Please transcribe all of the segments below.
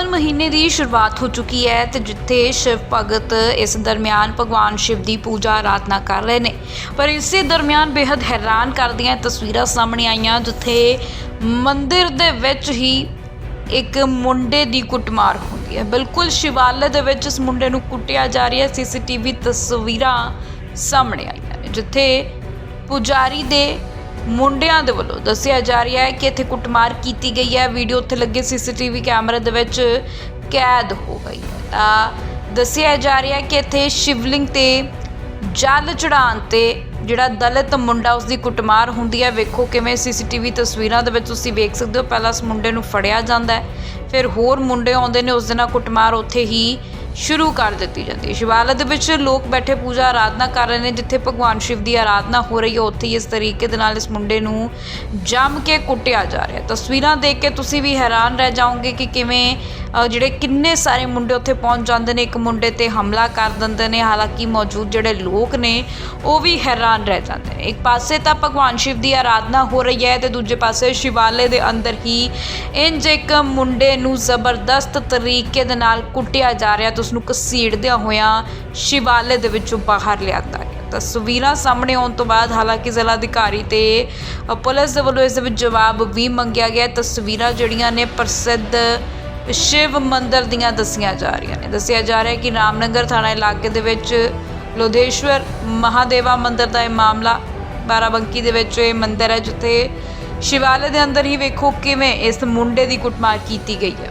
ਸਾਵਨ ਮਹੀਨੇ ਦੀ ਸ਼ੁਰੂਆਤ ਹੋ ਚੁੱਕੀ ਹੈ ਤੇ ਜਿੱਥੇ ਸ਼ਿਵ ਭਗਤ ਇਸ ਦਰਮਿਆਨ ਭਗਵਾਨ ਸ਼ਿਵ ਦੀ ਪੂਜਾ ਆਰਾਧਨਾ ਕਰ ਰਹੇ ਨੇ। ਪਰ ਇਸੇ ਦਰਮਿਆਨ ਬੇहद ਹੈਰਾਨ ਕਰਦੀਆਂ ਤਸਵੀਰਾਂ ਸਾਹਮਣੇ ਆਈਆਂ, ਜਿੱਥੇ ਮੰਦਿਰ ਦੇ ਵਿੱਚ ਹੀ ਇੱਕ ਮੁੰਡੇ ਦੀ ਕੁੱਟਮਾਰ ਹੁੰਦੀ ਹੈ। ਬਿਲਕੁਲ ਸ਼ਿਵਾਲੇ ਦੇ ਵਿੱਚ ਇਸ ਮੁੰਡੇ ਨੂੰ ਕੁੱਟਿਆ ਜਾ ਰਿਹਾ ਹੈ ਸੀਸੀਟੀਵੀ ਤਸਵੀਰਾਂ ਸਾਹਮਣੇ ਆਈਆਂ ਨੇ, ਜਿੱਥੇ ਪੁਜਾਰੀ ਦੇ ਮੁੰਡਿਆਂ ਦੇ ਵੱਲੋਂ ਦੱਸਿਆ ਜਾ ਰਿਹਾ ਹੈ ਕਿ ਇੱਥੇ ਕੁੱਟਮਾਰ ਕੀਤੀ ਗਈ ਹੈ। ਵੀਡੀਓ ਉੱਥੇ ਲੱਗੇ ਸੀਸੀਟੀਵੀ ਕੈਮਰੇ ਦੇ ਵਿੱਚ ਕੈਦ ਹੋ ਗਈ ਹੈ। ਤਾਂ ਦੱਸਿਆ ਜਾ ਰਿਹਾ ਹੈ ਕਿ ਇੱਥੇ ਸ਼ਿਵਲਿੰਗ ਤੇ ਜਲ ਚੜਾਉਣ ਤੇ ਜਿਹੜਾ ਦਲਿਤ ਮੁੰਡਾ ਉਸ ਦੀ ਕੁੱਟਮਾਰ ਹੁੰਦੀ ਹੈ। ਵੇਖੋ ਕਿਵੇਂ ਸੀਸੀਟੀਵੀ ਤਸਵੀਰਾਂ ਦੇ ਵਿੱਚ ਤੁਸੀਂ ਵੇਖ ਸਕਦੇ ਹੋ। ਪਹਿਲਾਂ ਉਸ ਮੁੰਡੇ ਨੂੰ ਫੜਿਆ ਜਾਂਦਾ ਹੈ, ਫਿਰ ਹੋਰ ਮੁੰਡੇ ਆਉਂਦੇ ਨੇ, ਉਸ ਦੇ ਨਾਲ ਕੁੱਟਮਾਰ ਉੱਥੇ ਹੀ ਸ਼ੁਰੂ ਕਰ ਦਿੱਤੀ ਜਾਂਦੀ ਹੈ। ਸ਼ਿਵਾਲਾ ਦੇ ਵਿੱਚ ਲੋਕ ਬੈਠੇ ਪੂਜਾ ਆਰਾਧਨਾ ਕਰ ਰਹੇ ਨੇ, ਜਿੱਥੇ ਭਗਵਾਨ ਸ਼ਿਵ ਦੀ ਆਰਾਧਨਾ ਹੋ ਰਹੀ ਹੈ। ਉੱਥੇ ਹੀ ਇਸ ਤਰੀਕੇ ਦੇ ਨਾਲ ਇਸ ਮੁੰਡੇ ਨੂੰ ਜੰਮ ਕੇ ਕੁੱਟਿਆ ਜਾ ਰਿਹਾ ਤਸਵੀਰਾਂ ਦੇਖ ਕੇ ਤੁਸੀਂ ਵੀ ਹੈਰਾਨ ਰਹਿ ਜਾਓਗੇ ਕਿ ਕਿਵੇਂ ਜਿਹੜੇ ਕਿੰਨੇ ਸਾਰੇ ਮੁੰਡੇ ਉੱਥੇ ਪਹੁੰਚ ਜਾਂਦੇ ਨੇ। ਇੱਕ ਮੁੰਡੇ ਤੇ ਹਮਲਾ ਕਰ ਦਿੰਦੇ ਨੇ। ਹਾਲਾਂਕਿ ਮੌਜੂਦ ਜਿਹੜੇ ਲੋਕ ਨੇ, ਉਹ ਵੀ ਹੈਰਾਨ ਰਹਿ ਜਾਂਦੇ ਨੇ। ਇੱਕ ਪਾਸੇ ਤਾਂ ਭਗਵਾਨ ਸ਼ਿਵ ਦੀ ਆਰਾਧਨਾ ਹੋ ਰਹੀ ਹੈ ਤੇ ਦੂਜੇ ਪਾਸੇ ਸ਼ਿਵਾਲੇ ਦੇ ਅੰਦਰ ਹੀ ਇੰਜ ਇੱਕ ਮੁੰਡੇ ਨੂੰ ਜ਼ਬਰਦਸਤ ਤਰੀਕੇ ਦੇ ਨਾਲ ਕੁੱਟਿਆ ਜਾ ਰਿਹਾ। ਉਸ ਨੂੰ ਘਸੀੜਦਿਆਂ ਹੋਇਆਂ ਸ਼ਿਵਾਲੇ ਦੇ ਵਿੱਚੋਂ ਬਾਹਰ ਲਿਆਂਦਾ ਗਿਆ। ਤਸਵੀਰਾਂ ਸਾਹਮਣੇ ਆਉਣ ਤੋਂ ਬਾਅਦ ਹਾਲਾਂਕਿ ਜ਼ਿਲ੍ਹਾ ਅਧਿਕਾਰੀ ਤੇ ਪੁਲਿਸ ਦੇ ਵੱਲੋਂ ਇਸ ਦੇ ਵਿੱਚ ਜਵਾਬ ਵੀ ਮੰਗਿਆ ਗਿਆ। ਤਸਵੀਰਾਂ ਜਿਹੜੀਆਂ ਨੇ ਪ੍ਰਸਿੱਧ ਸ਼ਿਵ ਮੰਦਰ ਦੀਆਂ ਦੱਸੀਆਂ ਜਾ ਰਹੀਆਂ ਨੇ। ਦੱਸਿਆ ਜਾ ਰਿਹਾ ਹੈ ਕਿ ਰਾਮਨਗਰ ਥਾਣਾ ਇਲਾਕੇ ਦੇ ਵਿੱਚ ਲੋਧੇਸ਼ਵਰ ਮਹਾਦੇਵਾ ਮੰਦਰ ਦਾ ਇਹ ਮਾਮਲਾ ਬਾਰਾਬੰਕੀ ਦੇ ਵਿੱਚ ਇਹ ਮੰਦਰ ਹੈ, ਜਿੱਥੇ ਸ਼ਿਵਾਲੇ ਦੇ ਅੰਦਰ ਹੀ ਵੇਖੋ ਕਿਵੇਂ ਇਸ ਮੁੰਡੇ ਦੀ ਕੁੱਟਮਾਰ ਕੀਤੀ ਗਈ ਹੈ।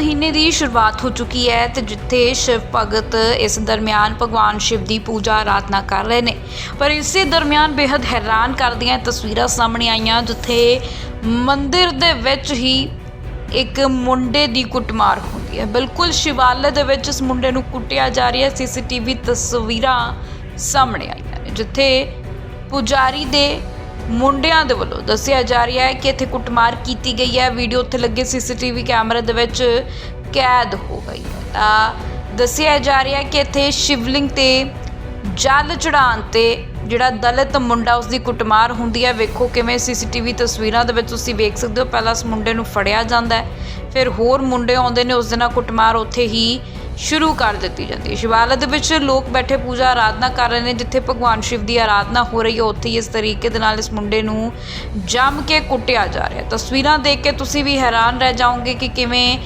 ਮਹੀਨੇ ਦੀ ਸ਼ੁਰੂਆਤ ਹੋ ਚੁੱਕੀ ਹੈ ਤੇ ਜਿੱਥੇ ਸ਼ਿਵ ਭਗਤ ਇਸ ਦਰਮਿਆਨ ਭਗਵਾਨ ਸ਼ਿਵ ਦੀ ਪੂਜਾ ਆਰਾਧਨਾ ਕਰ ਰਹੇ ਨੇ। ਪਰ ਇਸੇ ਦਰਮਿਆਨ ਬੇहद ਹੈਰਾਨ ਕਰਦੀਆਂ ਤਸਵੀਰਾਂ ਸਾਹਮਣੇ ਆਈਆਂ, ਜਿੱਥੇ ਮੰਦਿਰ ਦੇ ਵਿੱਚ ਹੀ ਇੱਕ ਮੁੰਡੇ ਦੀ ਕੁੱਟਮਾਰ ਹੁੰਦੀ ਹੈ। ਬਿਲਕੁਲ ਸ਼ਿਵਾਲੇ ਦੇ ਵਿੱਚ ਇਸ ਮੁੰਡੇ ਨੂੰ ਕੁੱਟਿਆ ਜਾ ਰਿਹਾ ਹੈ ਸੀਸੀਟੀਵੀ ਤਸਵੀਰਾਂ ਸਾਹਮਣੇ ਆਈਆਂ ਨੇ, ਜਿੱਥੇ ਪੁਜਾਰੀ ਦੇ ਮੁੰਡਿਆਂ ਦੇ ਵੱਲੋਂ ਦੱਸਿਆ ਜਾ ਰਿਹਾ ਹੈ ਕਿ ਇੱਥੇ ਕੁੱਟਮਾਰ ਕੀਤੀ ਗਈ ਹੈ। ਵੀਡੀਓ ਉੱਥੇ ਲੱਗੇ, ਸੀਸੀਟੀਵੀ ਕੈਮਰੇ ਦੇ ਵਿੱਚ ਕੈਦ ਹੋ ਗਈ ਹੈ। ਤਾਂ ਦੱਸਿਆ ਜਾ ਰਿਹਾ ਹੈ ਕਿ ਇੱਥੇ ਸ਼ਿਵਲਿੰਗ ਤੇ ਜਲ ਚੜਾਉਣ ਤੇ ਜਿਹੜਾ ਦਲਿਤ ਮੁੰਡਾ ਉਸ ਦੀ ਕੁੱਟਮਾਰ ਹੁੰਦੀ ਹੈ। ਵੇਖੋ ਕਿਵੇਂ ਸੀਸੀਟੀਵੀ ਤਸਵੀਰਾਂ ਦੇ ਵਿੱਚ ਤੁਸੀਂ ਵੇਖ ਸਕਦੇ ਹੋ। ਪਹਿਲਾਂ ਉਸ ਮੁੰਡੇ ਨੂੰ ਫੜਿਆ ਜਾਂਦਾ ਹੈ, ਫਿਰ ਹੋਰ ਮੁੰਡੇ ਆਉਂਦੇ ਨੇ, ਉਸ ਦੇ ਨਾਲ ਕੁੱਟਮਾਰ ਉੱਥੇ ਹੀ ਸ਼ੁਰੂ ਕਰ ਦਿੱਤੀ ਜਾਂਦੀ ਹੈ। ਸ਼ਿਵਾਲਾ ਦੇ ਵਿੱਚ ਲੋਕ ਬੈਠੇ ਪੂਜਾ ਆਰਾਧਨਾ ਕਰ ਰਹੇ ਨੇ, ਜਿੱਥੇ ਭਗਵਾਨ ਸ਼ਿਵ ਦੀ ਆਰਾਧਨਾ ਹੋ ਰਹੀ ਹੈ। ਉੱਥੇ ਹੀ ਇਸ ਤਰੀਕੇ ਦੇ ਨਾਲ ਇਸ ਮੁੰਡੇ ਨੂੰ ਜੰਮ ਕੇ ਕੁੱਟਿਆ ਜਾ ਰਿਹਾ ਤਸਵੀਰਾਂ ਦੇਖ ਕੇ ਤੁਸੀਂ ਵੀ ਹੈਰਾਨ ਰਹਿ ਜਾਓਗੇ ਕਿ ਕਿਵੇਂ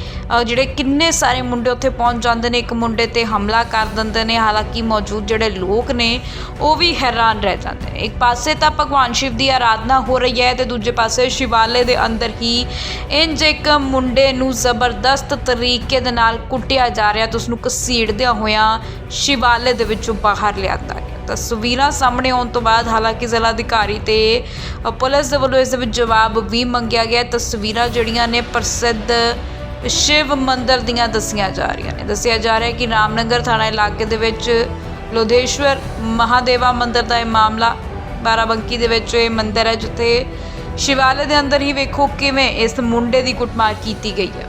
ਜਿਹੜੇ ਕਿੰਨੇ ਸਾਰੇ ਮੁੰਡੇ ਉੱਥੇ ਪਹੁੰਚ ਜਾਂਦੇ ਨੇ। ਇੱਕ ਮੁੰਡੇ ਤੇ ਹਮਲਾ ਕਰ ਦਿੰਦੇ ਨੇ। ਹਾਲਾਂਕਿ ਮੌਜੂਦ ਜਿਹੜੇ ਲੋਕ ਨੇ, ਉਹ ਵੀ ਹੈਰਾਨ ਰਹਿ ਜਾਂਦੇ ਨੇ। ਇੱਕ ਪਾਸੇ ਤਾਂ ਭਗਵਾਨ ਸ਼ਿਵ ਦੀ ਆਰਾਧਨਾ ਹੋ ਰਹੀ ਹੈ ਤੇ ਦੂਜੇ ਪਾਸੇ ਸ਼ਿਵਾਲੇ ਦੇ ਅੰਦਰ ਹੀ ਇੰਜ ਇੱਕ ਮੁੰਡੇ ਨੂੰ ਜ਼ਬਰਦਸਤ ਤਰੀਕੇ ਦੇ ਨਾਲ ਕੁੱਟਿਆ ਜਾ ਰਿਹਾ। ਤੇ ਉਸ ਨੂੰ ਘਸੀੜਦਿਆਂ ਹੋਇਆਂ ਸ਼ਿਵਾਲੇ ਦੇ ਵਿੱਚੋਂ ਬਾਹਰ ਲਿਆਂਦਾ ਗਿਆ। ਤਸਵੀਰਾਂ ਸਾਹਮਣੇ ਆਉਣ ਤੋਂ ਬਾਅਦ ਹਾਲਾਂਕਿ ਜ਼ਿਲ੍ਹਾ ਅਧਿਕਾਰੀ ਤੇ ਪੁਲਿਸ ਦੇ ਵੱਲੋਂ ਇਸ ਦੇ ਵਿੱਚ ਜਵਾਬ ਵੀ ਮੰਗਿਆ ਗਿਆ। ਤਸਵੀਰਾਂ ਜਿਹੜੀਆਂ ਨੇ ਪ੍ਰਸਿੱਧ ਸ਼ਿਵ ਮੰਦਰ ਦੀਆਂ ਦੱਸੀਆਂ ਜਾ ਰਹੀਆਂ ਨੇ। ਦੱਸਿਆ ਜਾ ਰਿਹਾ ਹੈ ਕਿ ਰਾਮਨਗਰ ਥਾਣਾ ਇਲਾਕੇ ਦੇ ਵਿੱਚ ਲੋਧੇਸ਼ਵਰ ਮਹਾਦੇਵਾ ਮੰਦਰ ਦਾ ਇਹ ਮਾਮਲਾ ਬਾਰਾਬੰਕੀ ਦੇ ਵਿੱਚ ਇਹ ਮੰਦਰ ਹੈ, ਜਿੱਥੇ ਸ਼ਿਵਾਲੇ ਦੇ ਅੰਦਰ ਹੀ ਵੇਖੋ ਕਿਵੇਂ ਇਸ ਮੁੰਡੇ ਦੀ ਕੁੱਟਮਾਰ ਕੀਤੀ ਗਈ ਹੈ।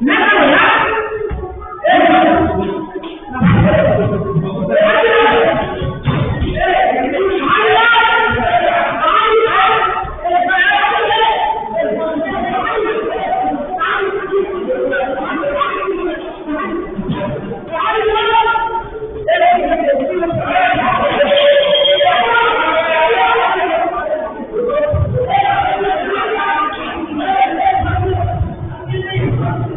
Nè, nè, nè. Ah!